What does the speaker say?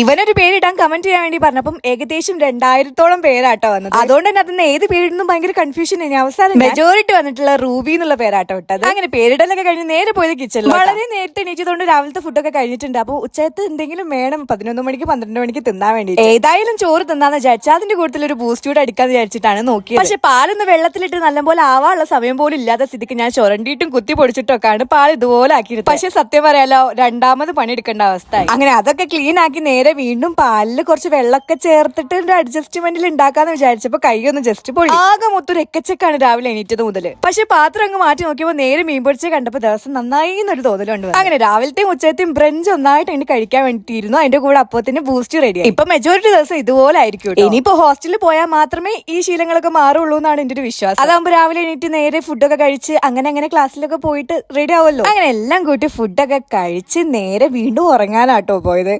ഇവനൊരു പേരിടാൻ കമന്റ് ചെയ്യാൻ വേണ്ടി പറഞ്ഞപ്പം ഏകദേശം രണ്ടായിരത്തോളം പേരാട്ടോ വന്നത്. അതുകൊണ്ട് തന്നെ അതിന് ഏത് പേരിടുന്നു ഭയങ്കര കൺഫ്യൂഷൻ ഇനി അവസാനം മെജോറിറ്റി വന്നിട്ടുള്ള റൂബി എന്നുള്ള പേരാട്ടോ ഇട്ടത്. അങ്ങനെ പേരിടലൊക്കെ കഴിഞ്ഞ് നേരെ പോയത് കിച്ചണിൽ വളരെ നേരത്തെ എണീച്ചതുകൊണ്ട് രാവിലത്തെ ഫുഡൊക്കെ കഴിഞ്ഞിട്ടുണ്ട്. അപ്പോൾ ഉച്ചയത്ത് എന്തെങ്കിലും വേണം പതിനൊന്ന് മണിക്ക് പന്ത്രണ്ട് മണിക്ക് തിന്നാൻ വേണ്ടി ഏതായാലും ചോറ് തിന്നാന്ന് വിചാരിച്ചാൽ അതിന്റെ കൂട്ടത്തിൽ ഒരു ബൂസ്റ്റ് കൂടെ അടിക്കാന്ന് വിചാരിച്ചിട്ടാണ് നോക്കിയത്. പക്ഷെ പാലൊന്ന് വെള്ളത്തിലിട്ട് നല്ലപോലെ ആവാനുള്ള സമയം പോലും ഇല്ലാത്ത സ്ഥിതിക്ക് ഞാൻ ചുരണ്ടിയിട്ടും കുത്തി പൊടിച്ചിട്ടൊക്കെയാണ് പാൽ ഇതുപോലെ ആക്കിയിരുന്നത്. പക്ഷെ സത്യം പറയാലോ രണ്ടാമത് പണിയെടുക്കേണ്ട അവസ്ഥ അങ്ങനെ അതൊക്കെ ക്ലീൻ ആക്കി നേരെ വീണ്ടും പാലിൽ കുറച്ച് വെള്ളമൊക്കെ ചേർത്തിട്ട് ഒരു അഡ്ജസ്റ്റ്മെന്റിൽ ഉണ്ടാക്കാന്ന് വിചാരിച്ചപ്പോ കൈയൊന്ന് ജസ്റ്റ് പോയി ആകെ മൊത്തം ഒരു എക്കച്ചക്കാണ് രാവിലെ എണീറ്റത് മുതൽ പക്ഷെ പാത്രം അങ്ങ് മാറ്റി നോക്കിയപ്പോ നേരെ മീൻ പൊടിച്ച് കണ്ടപ്പോ ദിവസം നന്നായി എന്നൊരു തോന്നലുണ്ട്. അങ്ങനെ രാവിലത്തെയും ഉച്ചത്തെയും ബ്രഞ്ച് ഒന്നായിട്ട് എനിക്ക് കഴിക്കാൻ വേണ്ടിയിരുന്നു. അതിന്റെ കൂടെ അപ്പത്തിന് ബൂസ്റ്റ് റെഡി ഇപ്പൊ മെജോറിറ്റി ദിവസം ഇതുപോലെ ആയിരിക്കും. ഇനിയിപ്പോ ഹോസ്റ്റലിൽ പോയാൽ മാത്രമേ ഈ ശീലങ്ങളൊക്കെ മാറുള്ളൂ എന്നാണ് എന്റെ ഒരു വിശ്വാസം. അതാകുമ്പോ രാവിലെ എണീറ്റ് നേരെ ഫുഡൊക്കെ കഴിച്ച് അങ്ങനെ അങ്ങനെ ക്ലാസ്സിലൊക്കെ പോയിട്ട് റെഡി ആവുമല്ലോ അങ്ങനെ എല്ലാം കൂട്ടി ഫുഡൊക്കെ കഴിച്ച് നേരെ വീണ്ടും ഉറങ്ങാനാട്ടോ പോയത്.